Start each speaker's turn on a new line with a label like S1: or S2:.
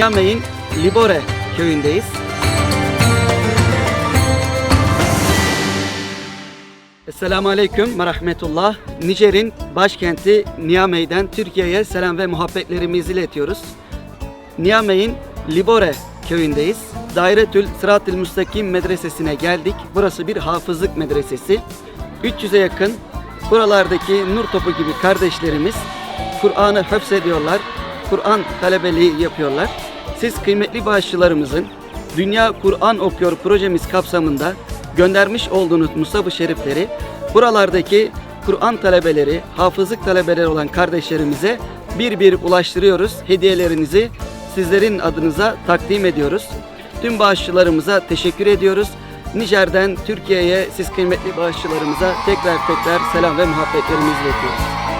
S1: Niamey'in Libore köyündeyiz. Esselamu Aleyküm ve Rahmetullah. Nijer'in başkenti Niamey'den Türkiye'ye selam ve muhabbetlerimizi iletiyoruz. Niamey'in Libore köyündeyiz. Dairetül Sırat-ül Müstakim medresesine geldik. Burası bir hafızlık medresesi. 300'e yakın buralardaki nur topu gibi kardeşlerimiz Kur'an'ı ediyorlar. Kur'an talebeliği yapıyorlar. Siz kıymetli bağışçılarımızın Dünya Kur'an Okuyor projemiz kapsamında göndermiş olduğunuz Musab-ı Şerifleri buralardaki Kur'an talebeleri, hafızlık talebeleri olan kardeşlerimize bir bir ulaştırıyoruz. Hediyelerinizi sizlerin adınıza takdim ediyoruz. Tüm bağışçılarımıza teşekkür ediyoruz. Nijer'den Türkiye'ye siz kıymetli bağışçılarımıza tekrar tekrar selam ve muhabbetlerimizi iletiyoruz.